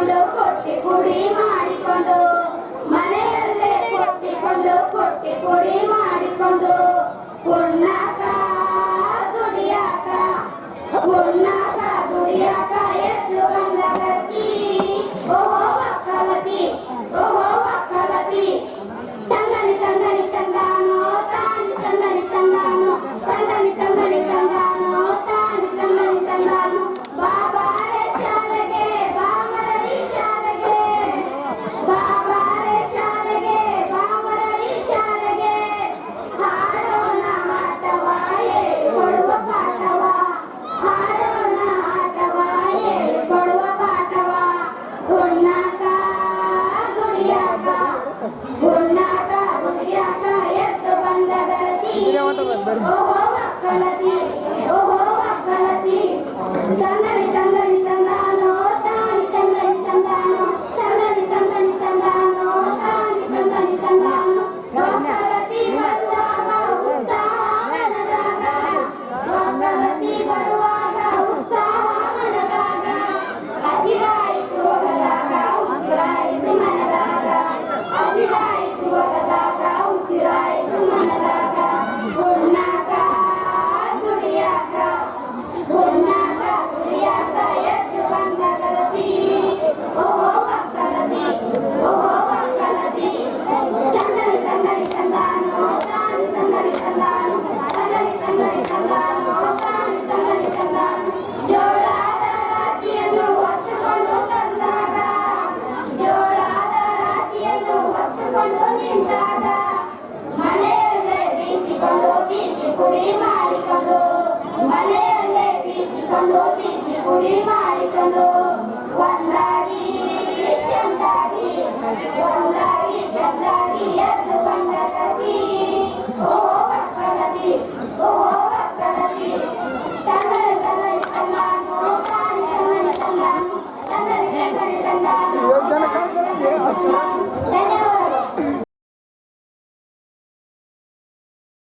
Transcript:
ಕೊಟ್ಟಿಕೊಂಡು ಕೊಟ್ಟಿ ಪುಡಿ ಮಾಡಿಕೊಂಡು, ಮನೆಯಲ್ಲೇ ಕೊಟ್ಟಿಕೊಂಡು, ಕೊಟ್ಟಿ ಪುಡಿ ಮಾಡಿಕೊಂಡು ಪುಣ್ಣಾಕ ದುಡಿಯಾಕ ಪುಣ್ಣಾಕ ದುಡಿಯಾಕ ಎದ್ದು ಬಂದ enfermo. Música